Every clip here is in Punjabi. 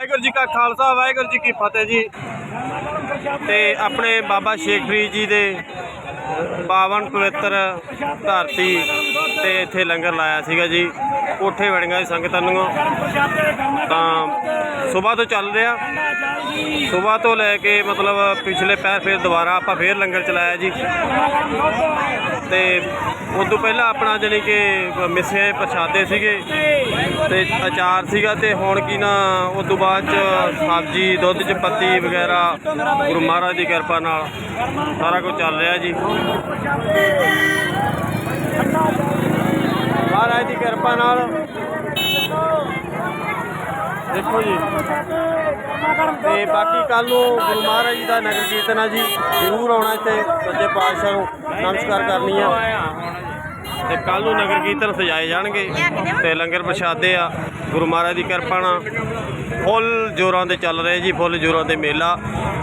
ਵਾਹਿਗੁਰੂ ਜੀ ਕਾ ਖਾਲਸਾ, ਵਾਹਿਗੁਰੂ ਜੀ ਕੀ ਫਤਿਹ ਜੀ। ਤੇ ਆਪਣੇ ਬਾਬਾ ਸ਼ੇਖ ਫਰੀਦ ਜੀ ਦੇ ਪਾਵਨ ਪਵਿੱਤਰ ਧਰਤੀ ਤੇ ਇੱਥੇ ਲੰਗਰ ਲਾਇਆ ਸੀਗਾ ਜੀ। ਕੋਠੇ ਵੜੀਆਂ ਦੀ ਸੰਗਤਾਂ ਨੂੰ ਤਾਂ ਸਵੇਰ ਤੋਂ ਚੱਲ ਰਿਹਾ। ਸਵੇਰ ਤੋਂ ਲੈ ਕੇ ਮਤਲਬ ਪਿਛਲੇ ਪੈਰ ਫਿਰ ਦੁਬਾਰਾ ਆਪਾਂ ਫੇਰ ਲੰਗਰ ਚਲਾਇਆ ਜੀ। ਤੇ ਤੋਂ ਪਹਿਲਾਂ ਆਪਣਾ ਜਾਣੀ ਕਿ ਮਿੱਸੇ ਪ੍ਰਸ਼ਾਦੇ ਸੀਗੇ ਤੇ ਅਚਾਰ ਸੀਗਾ ਤੇ ਹੁਣ ਕੀ ਨਾ ਉਦੋਂ ਬਾਅਦ ਚ ਸਬਜ਼ੀ, ਦੁੱਧ ਚ ਪੱਤੀ ਵਗੈਰਾ, ਗੁਰੂ ਮਹਾਰਾਜ ਦੀ ਕਿਰਪਾ ਨਾਲ ਸਾਰਾ ਕੁਝ ਚੱਲ ਰਿਹਾ ਜੀ। ਮਹਾਰਾਜ ਦੀ ਕਿਰਪਾ ਨਾਲ ਦੇਖੋ ਜੀ। ਤੇ ਬਾਕੀ ਕੱਲ ਨੂੰ ਗੁਰੂ ਮਹਾਰਾਜ ਜੀ ਦਾ ਨਗਰ ਕੀਰਤਨ ਆ ਜੀ। ਜ਼ਰੂਰ ਆਉਣਾ ਇੱਥੇ ਸੱਚੇ ਪਾਤਸ਼ਾਹ ਨੂੰ। ਨਮਸਕਾਰ ਕਰਨੀ ਆ। ਤੇ ਕੱਲ ਨੂੰ ਨਗਰ ਕੀਰਤਨ ਸਜਾਏ ਜਾਣਗੇ ਤੇ ਲੰਗਰ ਪ੍ਰਸ਼ਾਦੇ ਆ, ਗੁਰੂ ਮਹਾਰਾਜ ਦੀ ਕਿਰਪਾ ਨਾਲ। ਫੁੱਲ ਜੋਰਾਂ ਦੇ ਚੱਲ ਰਹੇ ਜੀ, ਫੁੱਲ ਜੋਰਾਂ ਦੇ ਮੇਲਾ।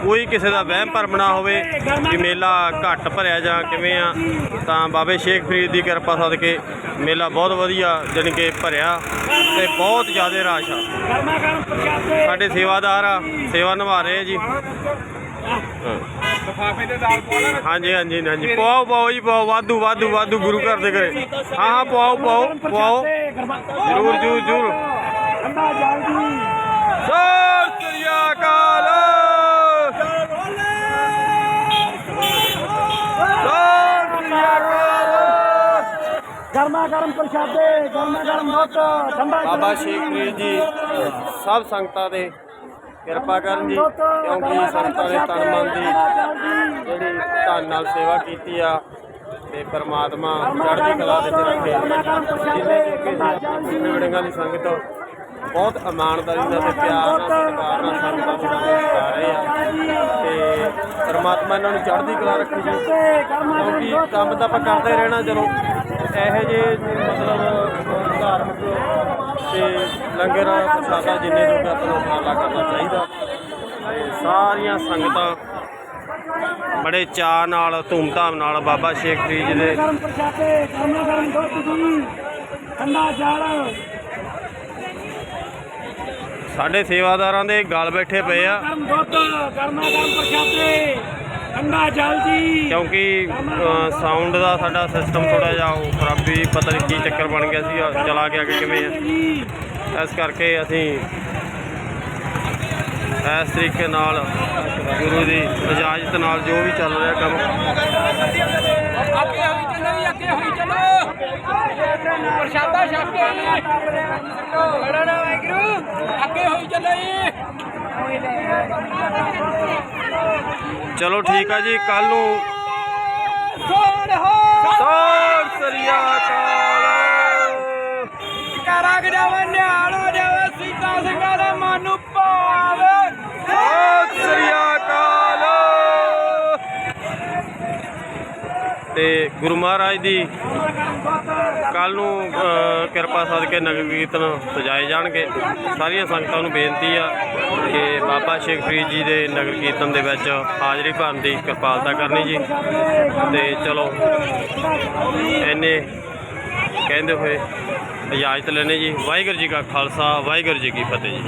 ਕੋਈ ਕਿਸੇ ਦਾ ਵਹਿਮ ਭਰਮ ਨਾ ਹੋਵੇ ਕਿ ਮੇਲਾ ਘੱਟ ਭਰਿਆ ਜਾਂ ਕਿਵੇਂ ਆ। ਤਾਂ ਬਾਬੇ ਸ਼ੇਖ ਫਰੀਦ ਦੀ ਕਿਰਪਾ ਸਦਕੇ ਮੇਲਾ ਬਹੁਤ ਵਧੀਆ ਜਾਣੀ ਕਿ ਭਰਿਆ ਤੇ ਬਹੁਤ ਜ਼ਿਆਦਾ ਰਸ਼ ਆ। ਸਾਡੇ ਸੇਵਾਦਾਰ ਆ, ਸੇਵਾ ਨਿਭਾ ਰਹੇ ਜੀ। ਲਫਾਫੇ ਦੇ ਦਾਲ ਪਾਉਣਾ ਹਾਂਜੀ ਹਾਂਜੀ ਹਾਂਜੀ। ਪਾਓ ਪਾਓ ਜੀ ਪਾਓ ਵਾਧੂ ਵਾਧੂ ਵਾਧੂ ਗੁਰੂ ਘਰ ਦੇ ਘਰੇ। ਹਾਂ ਹਾਂ ਪਾਓ ਪਾਓ ਪਾਓ ਜ਼ਰੂਰ ਜ਼ਰੂਰ ਜ਼ਰੂਰ। ਠੰਡਾ ਜਲ ਜੀ ਸਤਿ ਸ੍ਰੀ ਅਕਾਲ। ਸਤਿ ਸ੍ਰੀ ਅਕਾਲ। ਗਰਮਾ ਗਰਮ ਪ੍ਰਸ਼ਾਦੇ ਗਰਮਾ ਗਰਮ ਦੁੱਧ ਠੰਡਾ ਬਾਬਾ। ਸ਼ੇਖ ਜੀ ਸਭ ਸੰਗਤਾਂ ਦੇ ਕਿਰਪਾ ਕਰਨ ਜੀ, ਕਿਉਂਕਿ ਸੰਗਤਾਂ ਦੇ ਤਨ ਮਨ ਦੀ ਜਿਹੜੀ ਧੰਨ ਨਾਲ ਸੇਵਾ ਕੀਤੀ ਆ ਤੇ ਪਰਮਾਤਮਾ ਚੜ੍ਹਦੀ ਕਲਾ ਵਿੱਚ ਰੱਖੇ। ਜਿੰਨੇ ਜੋਗੇ ਸੀ ਆਪਣੇ ਦੀ ਸੰਗਤ, ਬਹੁਤ ਇਮਾਨਦਾਰੀ ਨਾਲ ਤੇ ਪਿਆਰ ਨਾਲ ਸਤਿਕਾਰ ਨਾਲ ਸੰਗਤਾਂ ਨੂੰ ਸਿਖਾ ਰਹੇ ਆ। ਤੇ ਪਰਮਾਤਮਾ ਇਹਨਾਂ ਨੂੰ ਚੜ੍ਹਦੀ ਕਲਾ ਰੱਖੇ ਜੀ, ਕਿਉਂਕਿ ਕੰਮ ਤਾਂ ਆਪਾਂ ਕਰਦੇ ਰਹਿਣਾ, ਚਲੋ। ਇਹੋ ਜਿਹੇ ਮਤਲਬ ਧਾਰਮਿਕ ਤੇ ਲੰਗਰ, ਪ੍ਰਸ਼ਾਦਾ ਜਿੰਨੇ ਜੋਗਾ ਆਪਾਂ ਕਰਨਾ ਚਾਹੀਦਾ। ਤੇ ਸਾਰੀਆਂ ਸੰਗਤਾਂ ਬੜੇ ਚਾਅ ਨਾਲ, ਧੂਮਧਾਮ ਨਾਲ ਬਾਬਾ ਸ਼ੇਖ ਫਰੀਦ ਜੀ ਦੇ ਸਾਡੇ ਸੇਵਾਦਾਰਾਂ ਦੇ ਗਲ ਬੈਠੇ ਪਏ ਆ। ਗਰਮ ਦੁੱਧ ਗਰਮਾ ਗਰਮ ਪ੍ਰਸ਼ਾਦੇ ਠੰਡਾ ਜਲ ਜੀ। ਕਿਉਂਕਿ ਸਾਊਂਡ ਦਾ ਸਾਡਾ ਸਿਸਟਮ ਥੋੜਾ ਜਿਹਾ ਉਹ ਖਰਾਬੀ ਪਤਾ ਨਹੀਂ ਕੀ ਚੱਕਰ ਬਣ ਗਿਆ ਸੀ ਚਲਾ ਗਿਆ ਕਿ ਕਿਵੇਂ ਆ। ਇਸ ਕਰਕੇ ਅਸੀਂ ਇਸ ਤਰੀਕੇ ਨਾਲ ਗੁਰੂ ਦੀ ਇਜਾਜ਼ਤ ਨਾਲ ਜੋ ਵੀ ਚੱਲ ਰਿਹਾ ਕੰਮ। ਅੱਗੇ ਹੋਈ ਚੱਲੋ ਜੀ। ਅੱਗੇ ਹੋਈ ਚੱਲੋ ਪ੍ਰਸ਼ਾਦਾ ਛਕ ਕੇ ਲੜਨਾ ਵਾਹਿਗੁਰੂ ਅੱਗੇ ਹੋਈ ਚੱਲੋ ਜੀ। ਚਲੋ ਠੀਕ ਆ ਜੀ ਕੱਲ ਨੂੰ ਸ੍ਰੀ ਅਕਾਲ। ਕਰਾਗ ਜਾਵੇ ਨਿਹਾਲ ਹੋ ਜਾਵੇ ਸੀਤਾ ਸਿੰਘਾਂ ਦੇ ਮਨ ਨੂੰ ਭਾਵੇ ਸ੍ਰੀ ਅਕਾਲ। ਤੇ ਗੁਰੂ ਮਹਾਰਾਜ ਦੀ ਕੱਲ ਨੂੰ ਕਿਰਪਾ ਸਦਕੇ ਨਗਰ ਕੀਰਤਨ ਸਜਾਏ ਜਾਣਗੇ। ਸਾਰੀਆਂ ਸੰਗਤਾਂ ਨੂੰ ਬੇਨਤੀ ਆ ਕਿ ਬਾਬਾ ਸ਼ੇਖ ਫਰੀਦ ਜੀ ਦੇ ਨਗਰ ਕੀਰਤਨ ਦੇ ਵਿੱਚ ਹਾਜ਼ਰੀ ਭਰਨ ਦੀ ਕਿਰਪਾਲਤਾ ਕਰਨੀ ਜੀ। ਤੇ ਚਲੋ ਐਨੇ ਕਹਿੰਦੇ ਹੋਏ ਇਜਾਜ਼ਤ ਲੈਣੇ ਜੀ। ਵਾਹਿਗੁਰੂ ਜੀ ਕਾ ਖਾਲਸਾ, ਵਾਹਿਗੁਰੂ ਜੀ ਕੀ ਫਤਿਹ ਜੀ।